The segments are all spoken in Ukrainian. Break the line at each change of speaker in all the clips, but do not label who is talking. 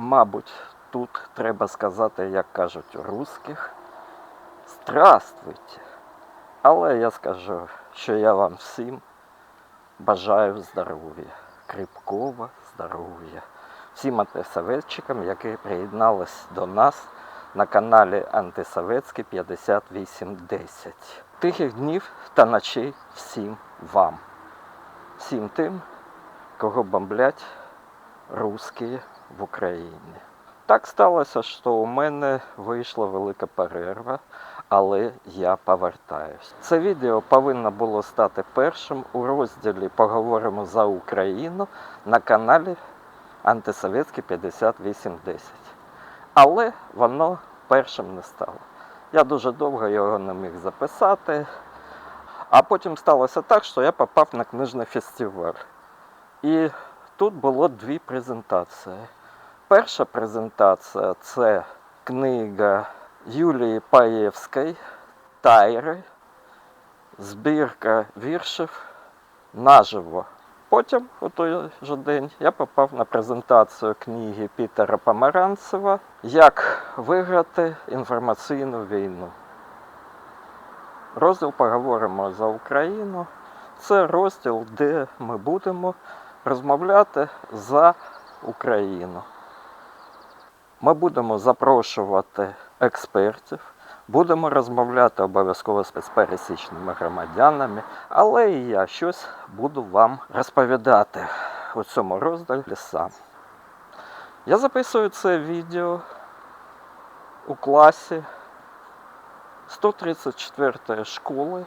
мабуть, тут треба сказати, як кажуть у русських, здравствуйте. Але я скажу, що я вам всім бажаю здоров'я, кріпкого здоров'я. Всім антисоветчикам, які приєднались до нас на каналі Антисоветський 5810. Тихих днів та ночей всім вам. Всім тим, кого бомблять русські в Україні. Так сталося, що у мене вийшла велика перерва, але я повертаюсь. Це відео повинно було стати першим у розділі Поговоримо за Україну на каналі Антисоветський 5810. Але воно першим не стало. Я дуже довго його не міг записати. А потім сталося так, що я попав на книжний фестиваль. І тут було дві презентації. Перша презентація це книга Юлії Паєвської Тайри, збірка віршів наживо. Потім, у той же день, я попав на презентацію книги Пітера Помаранцева Як виграти інформаційну війну. Розділ поговоримо за Україну. Це розділ, де ми будемо розмовляти за Україну. Ми будемо запрошувати експертів, будемо розмовляти обов'язково з пересічними громадянами, але і я щось буду вам розповідати у цьому розділі сам. Я записую це відео у класі 134 школи.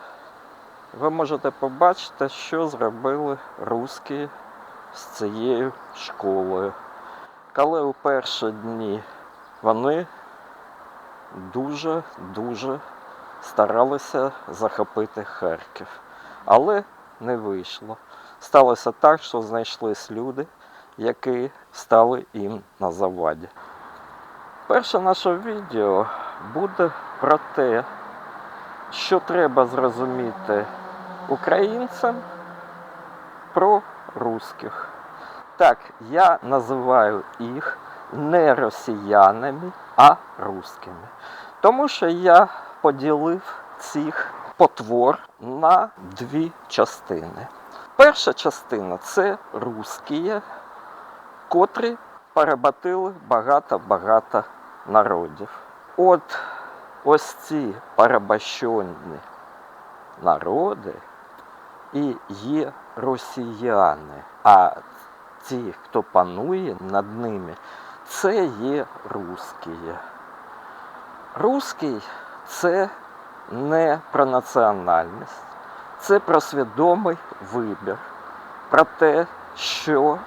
Ви можете побачити, що зробили русські з цією школою. Коли у перші дні вони дуже-дуже старалися захопити Харків. Але не вийшло. Сталося так, що знайшлись люди, які стали їм на заваді. Перше наше відео буде про те, що треба зрозуміти українцям про русських. Так, я називаю їх не росіянами, а русскими. Тому що я поділив цих потвор на дві частини. Перша частина це русські, котрі переботили багато-багато народів. От ось ці перебащені народи і є росіяни. А ті, хто панує над ними, це є русські. Русський це не про національність, це про свідомий вибір, про те, що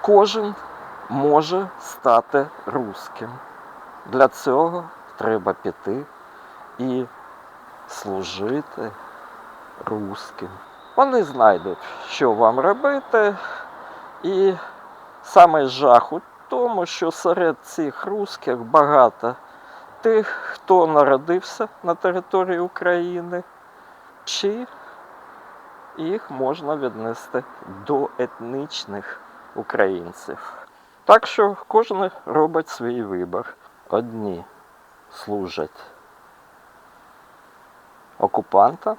кожен може стати русським. Для цього треба піти і служити русським. Вони знайдуть, що вам робити, і саме жах у тому, що серед цих русських багато тих, хто народився на території України, чи їх можна віднести до етнічних українців. Так що кожен робить свій вибір. Одні служать окупантам,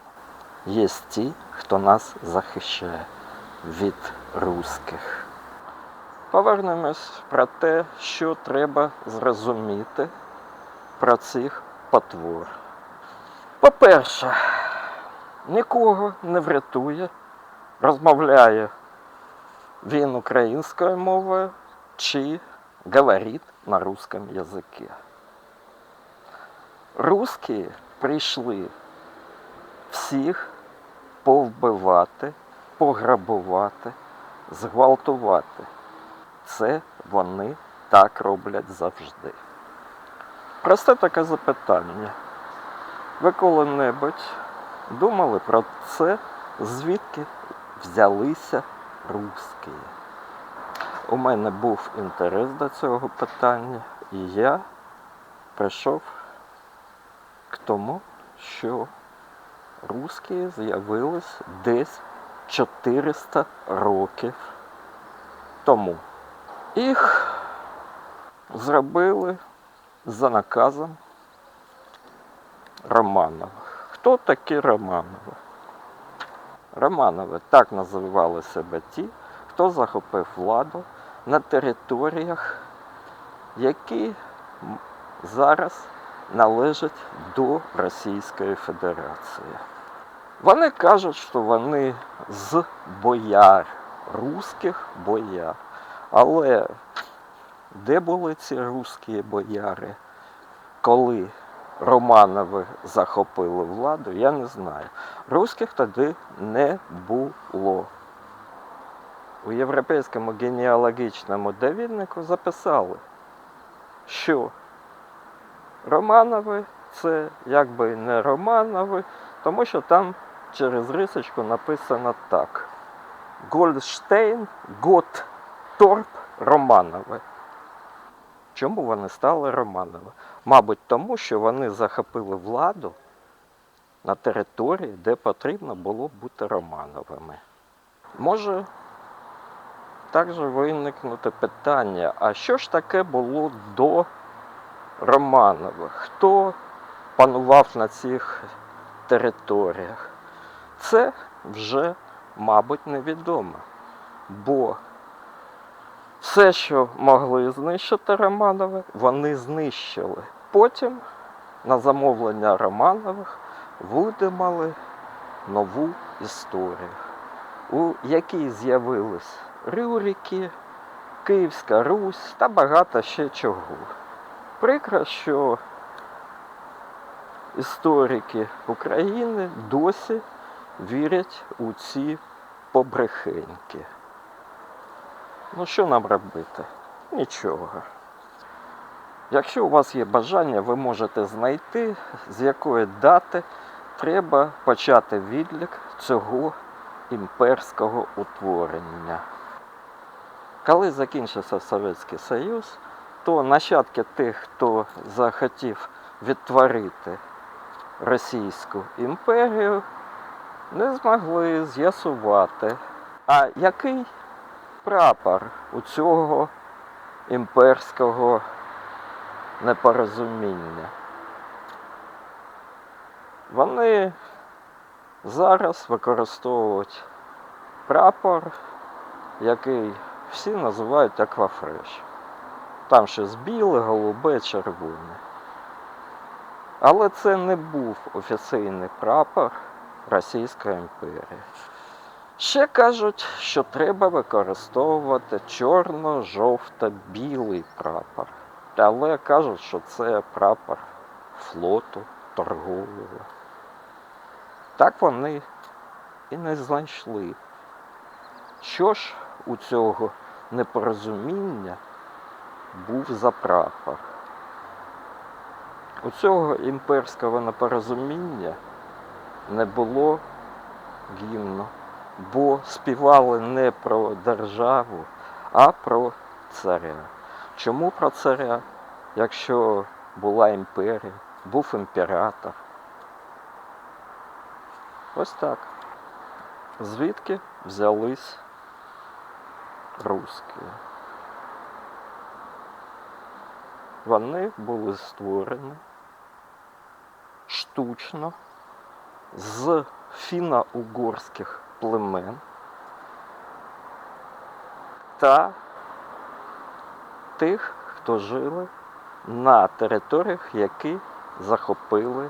є ті, хто нас захищає від русських. Повернемось про те, що треба зрозуміти про цих потвор. По-перше, нікого не врятує, розмовляє він українською мовою чи говорить на русском языке. Русські прийшли всіх повбивати, пограбувати, зґвалтувати. Це вони так роблять завжди. Просте таке запитання. Ви коли-небудь думали про це, звідки взялися русські? У мене був інтерес до цього питання, і я прийшов к тому, що русські з'явились десь 400 років тому. Їх зробили за наказом Романова. Хто такі Романови? Романови так називали себе ті, хто захопив владу на територіях, які зараз належать до Російської Федерації. Вони кажуть, що вони з бояр, русських бояр. Але де були ці русські бояри, коли Романови захопили владу, я не знаю. Русських тоді не було. У європейському генеалогічному довіднику записали, що Романови це якби не Романови, тому що там через рисочку написано так. Гольдштейн, Готторп, Романови. Чому вони стали Романови? Мабуть, тому що вони захопили владу на території, де потрібно було бути Романовими. Може також виникнути питання, а що ж таке було до Романових? Хто панував на цих територіях? Це вже, мабуть, невідомо. Бо все, що могли знищити Романови, вони знищили. Потім на замовлення Романових видумали нову історію, у якій з'явились Рюрики, Київська Русь та багато ще чого. Прикро, що історики України досі вірять у ці побрехеньки. Ну що нам робити? Нічого. Якщо у вас є бажання, ви можете знайти, з якої дати треба почати відлік цього імперського утворення. Коли закінчився Совєтський Союз, то нащадки тих, хто захотів відтворити Російську імперію, не змогли з'ясувати, а який прапор у цього імперського непорозуміння. Вони зараз використовують прапор, який всі називають аквафреш. Там щось біле, голубе, червоне. Але це не був офіційний прапор Російської імперії. Ще кажуть, що треба використовувати чорно-жовто-білий прапор. Але кажуть, що це прапор флоту, торгового. Так вони і не знайшли. Що ж у цього непорозуміння був за прапор? У цього імперського непорозуміння не було гімну бо співали не про державу, а про царя. Чому про царя? Якщо була імперія, був імператор. Ось так. Звідки взялись русські? Вони були створені штучно з фіно-угорських племен та тих, хто жили на територіях, які захопили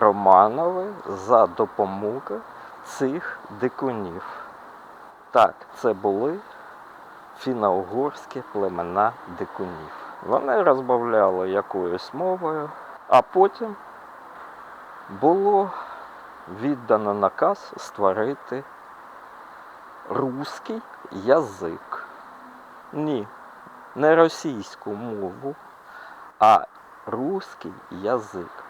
Романови за допомогою цих дикунів. Так, це були фіно-угорські племена дикунів. Вони розмовляли якоюсь мовою, а потім було віддано наказ створити руський язик. Ні, не російську мову, а руський язик.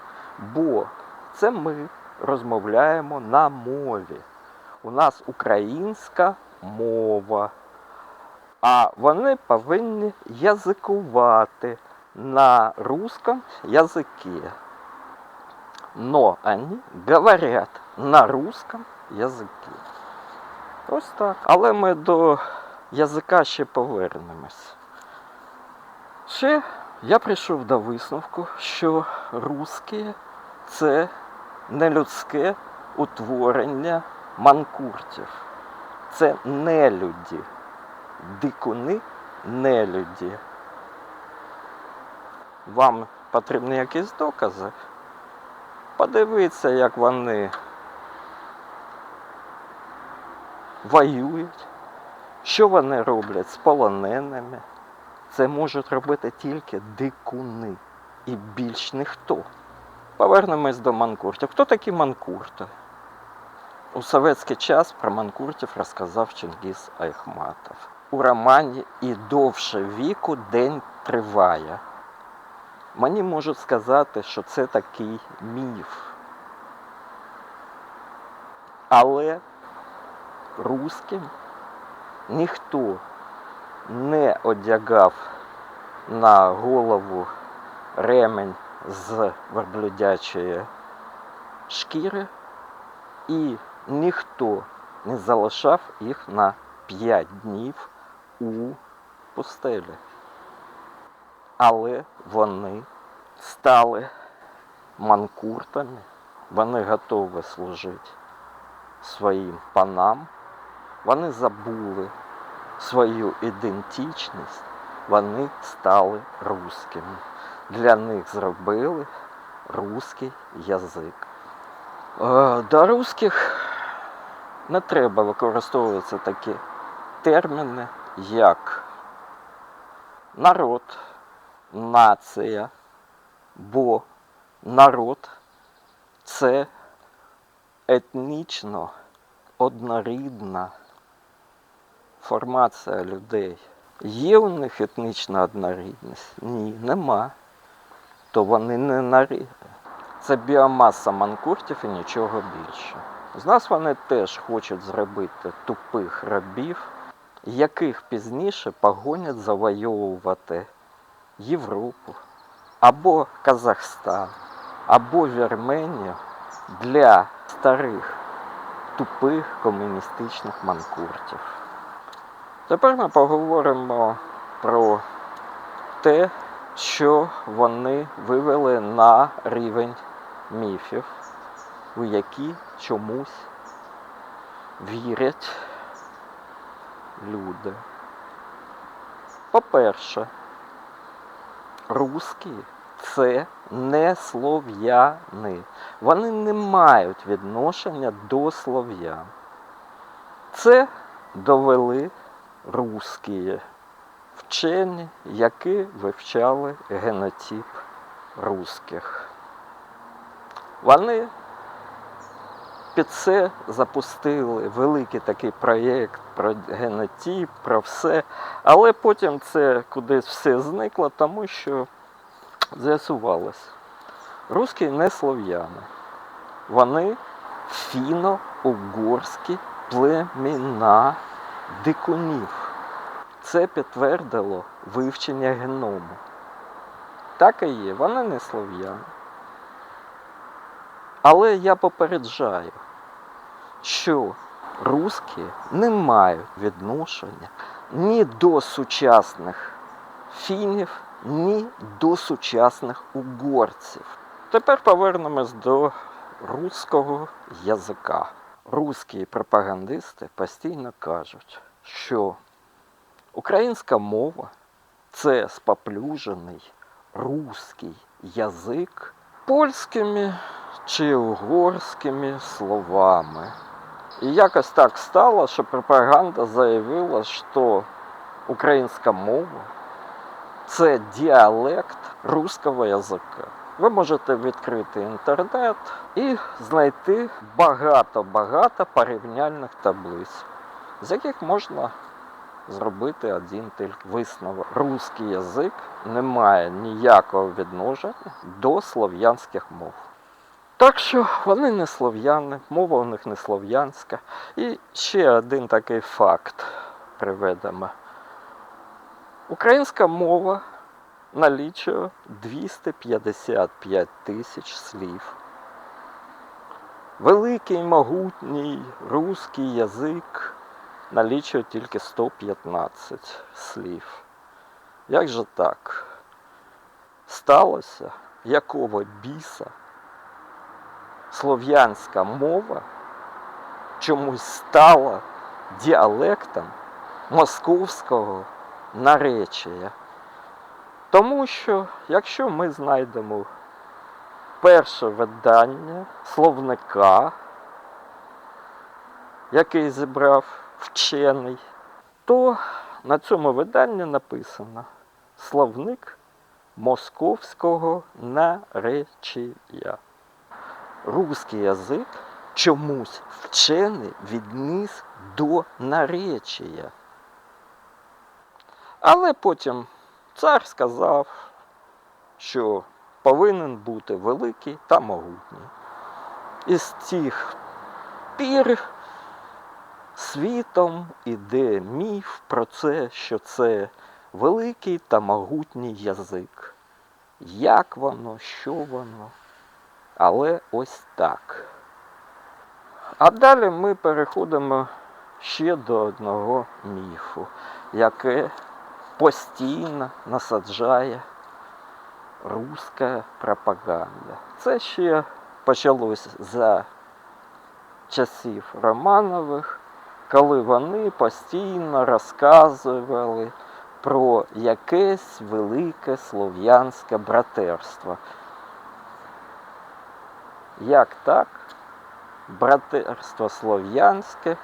Бо це ми розмовляємо на мові. У нас українська мова. А вони повинні язикувати на русском языке. Но они говорят на русском язикі. Ось так. Але ми до язика ще повернемось. Ще я прийшов до висновку, що русські це нелюдське утворення манкуртів. Це нелюді. Дикуни нелюді. Вам потрібні якісь докази? Подивіться, як вони воюють, що вони роблять з полоненими. Це можуть робити тільки дикуни і більш ніхто. Повернемось до манкуртів. Хто такі манкурти? У совєтський час про манкуртів розказав Чингіз Айхматов. У романі І довше віку день триває. Мені можуть сказати, що це такий міф. Але русським ніхто не одягав на голову ремень з верблюдячої шкіри, і ніхто не залишав їх на 5 днів у пустелі. Але вони стали манкуртами, вони готові служити своїм панам, вони забули свою ідентичність, вони стали русскими. Для них зробили русський язик. Е, До русських не треба використовувати такі терміни, як народ, нація, бо народ це етнічно однорідна формація людей. Є у них етнічна однорідність? Ні, нема. То вони не нарід. Це біомаса манкуртів і нічого більше. З нас вони теж хочуть зробити тупих рабів, яких пізніше погонять завойовувати Європу або Казахстан, або Вірменію для старих тупих комуністичних манкуртів. Тепер ми поговоримо про те, що вони вивели на рівень міфів, у які чомусь вірять люди. По-перше, русські це не слов'яни. Вони не мають відношення до слов'ян. Це довели русські вчені, які вивчали генотип русських. Вони під це запустили великий такий проєкт про генотип, про все, але потім це кудись все зникло, тому що з'ясувалось. Русські не слов'яни. Вони фіно-угорські племена дикунів. Це підтвердило вивчення геному. Так і є, вони не слов'яни. Але я попереджаю, що русські не мають відношення ні до сучасних фінів, ні до сучасних угорців. Тепер повернемось до руського язика. Русські пропагандисти постійно кажуть, що українська мова це споплюжений руський язик польськими чи угорськими словами. І якось так стало, що пропаганда заявила, що українська мова це діалект руського язика. Ви можете відкрити інтернет і знайти багато-багато порівняльних таблиць, з яких можна зробити один тільки висновок. Руський язик не має ніякого відношення до слов'янських мов. Так що вони не слов'яни, мова у них не слов'янська. І ще один такий факт приведемо. Українська мова налічує 255 тисяч слів. Великий могутній руський язик налічує тільки 115 слів. Як же так? сталося, якого біса слов'янська мова чомусь стала діалектом московського наречія. Тому що, якщо ми знайдемо перше видання словника, який зібрав вчений, то на цьому виданні написано словник московського наречія. Руський язик чомусь вчений відніс до наречія. Але потім цар сказав, що повинен бути великий та могутній. І з цих пір світом іде міф про це, що це великий та могутній язик. Як воно, що воно? Але ось так. А далі ми переходимо ще до одного міфу, яке постійно насаджає руська пропаганда. Це ще почалось за часів Романових, коли вони постійно розказували про якесь велике слов'янське братерство. Як так? Братерство слов'янське,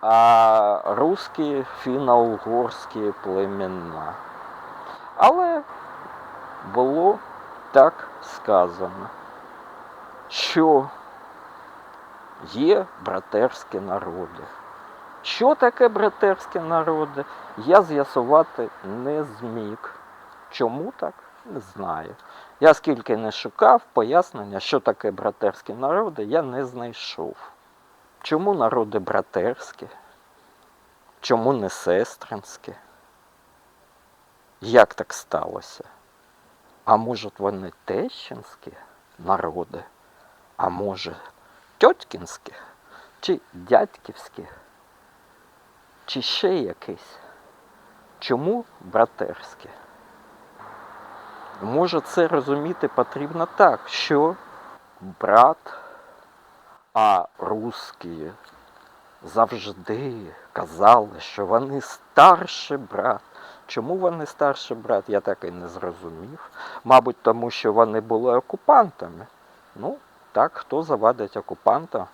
а русські фіно-угорські племена. Але було так сказано, що є братерські народи. Що таке братерські народи, я з'ясувати не зміг. Чому так? Не знаю. Я скільки не шукав пояснення, що таке братерські народи, я не знайшов. Чому народи братерські? Чому не сестринські? Як так сталося? А може вони тещинські народи? А може тьоткінські? Чи дядьківські? Чи ще якийсь? Чому братерські? Може це розуміти потрібно так, що брат, а русські завжди казали, що вони старший брат. Чому вони старший брат, я так і не зрозумів. Мабуть, тому що вони були окупантами. Ну, так, хто завадить окупантам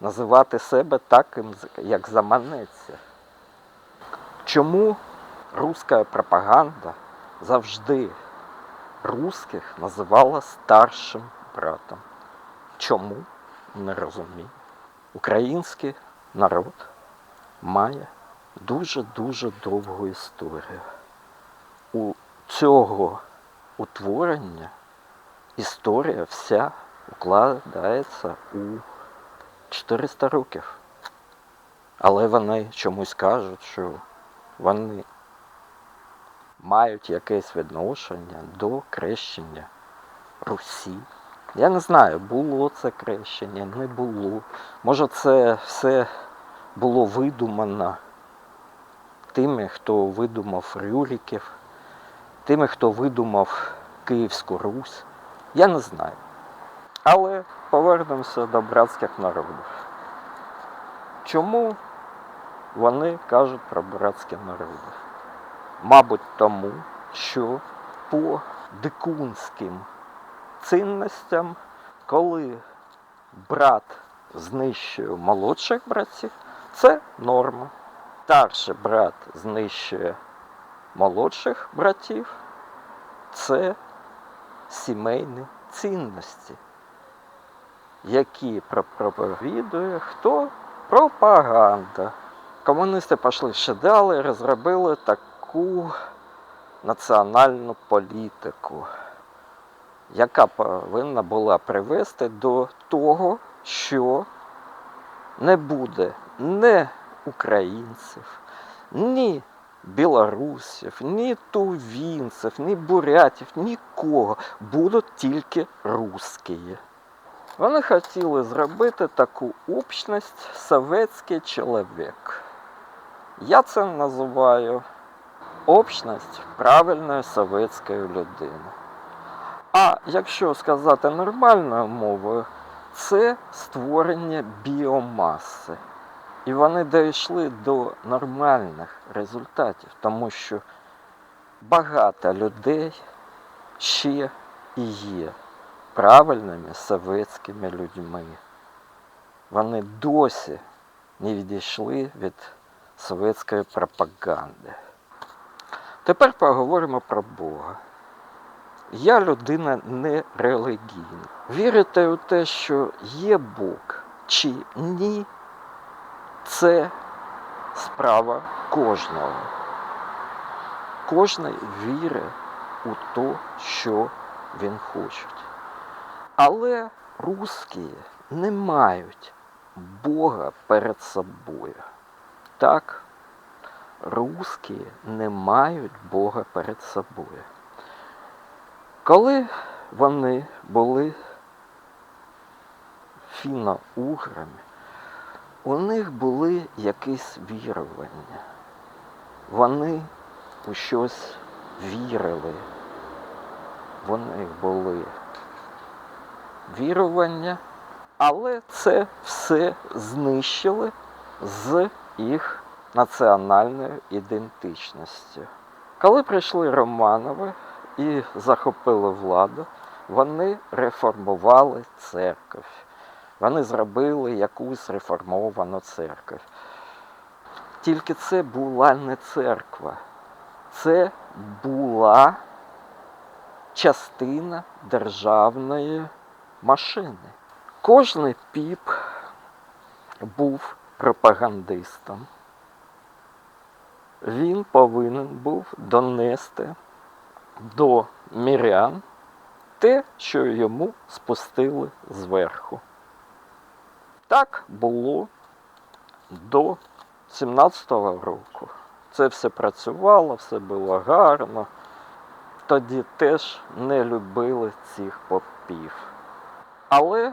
називати себе таким, як заманеться. Чому руська пропаганда завжди русських називала старшим братом? Чому? Не розумію. Український народ має дуже-дуже довгу історію. У цього утворення історія вся укладається у 400 років. Але вони чомусь кажуть, що вони мають якесь відношення до крещення Русі. Я не знаю, було це крещення, не було. Може це все було видумано тими, хто видумав Рюриків, тими, хто видумав Київську Русь. Я не знаю. Але повернемося до братських народів. Чому вони кажуть про братські народи? Мабуть, тому, що по дикунським цінностям, коли брат знищує молодших братів, це норма. Старший брат знищує молодших братів, це сімейні цінності, які проповідує хто? Пропаганда. Комуністи пішли ще далі, розробили таку національну політику, яка повинна була привести до того, що не буде не українців, ні білорусів, ні тувінців, ні бурятів, нікого. Будуть тільки русські. Вони хотіли зробити таку общність советський чоловік. Я це називаю общність правильної совєтської людини. А якщо сказати нормальною мовою, це створення біомаси. І вони дійшли до нормальних результатів, тому що багато людей ще і є правильними совєтськими людьми. Вони досі не відійшли від совєтської пропаганди. Тепер поговоримо про Бога. Я людина не релігійна. Вірити у те, що є Бог чи ні, це справа кожного. Кожний вірить у те, що він хоче. Але русські не мають Бога перед собою. Так, русські не мають Бога перед собою. Коли вони були фіно-уграми, у них були якісь вірування. Вони у щось вірили. В них були вірування, але це все знищили з їх національною ідентичністю. Коли прийшли Романови і захопили владу, вони реформували церкву. Вони зробили якусь реформовану церкву. Тільки це була не церква, це була частина державної машини. Кожний піп був пропагандистом. Він повинен був донести до мірян те, що йому спустили зверху. Так було до 17-го року. Це все працювало, все було гарно. Тоді теж не любили цих попів. Але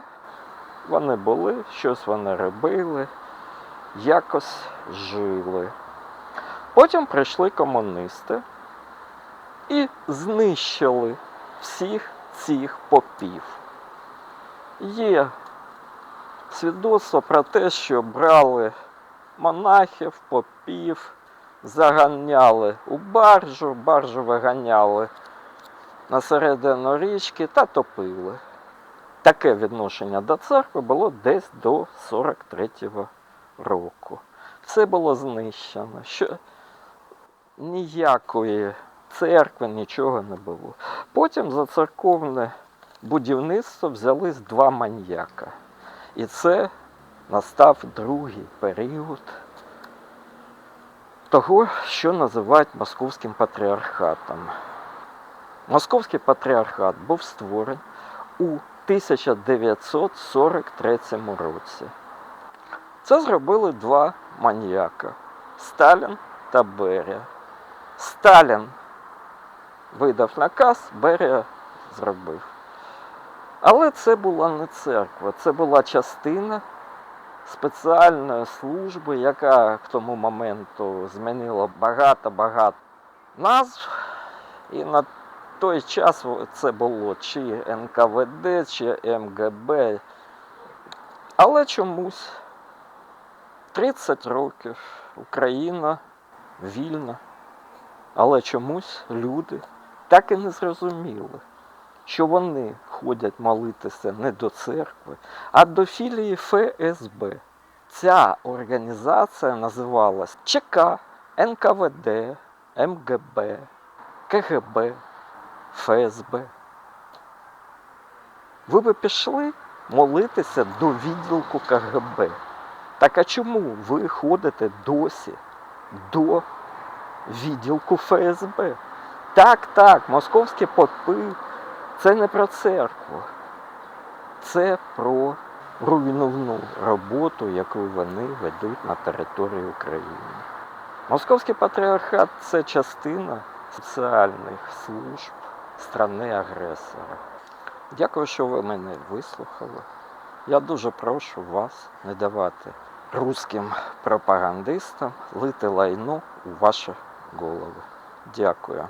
вони були, щось вони робили, якось жили. Потім прийшли комуністи і знищили всіх цих попів. Є свідоцтво про те, що брали монахів, попів, заганяли у баржу, баржу виганяли на середину річки та топили. Таке відношення до церкви було десь до 43-го року. Все було знищено. Що ніякої церкви, нічого не було. Потім за церковне будівництво взялись два маньяка. І це настав другий період того, що називають Московським патріархатом. Московський патріархат був створений у 1943 році. Це зробили два маніяка Сталін та Берія. Сталін видав наказ, Берія зробив. Але це була не церква, це була частина спеціальної служби, яка к тому моменту змінила багато-багато назв. І на той час це було чи НКВД, чи МГБ. Але чомусь 30 років Україна вільна. Але чомусь люди так і не зрозуміли, що вони ходять молитися не до церкви, а до філії ФСБ. Ця організація називалась ЧК, НКВД, МГБ, КГБ, ФСБ. Ви би пішли молитися до відділку КГБ. Так а чому ви ходите досі до відділку ФСБ? Так, так, московські попи це не про церкву, це про руйнівну роботу, яку вони ведуть на території України. Московський патріархат це частина соціальних служб страни-агресора. Дякую, що ви мене вислухали. Я дуже прошу вас не давати руським пропагандистам лити лайно у ваші голови. Дякую.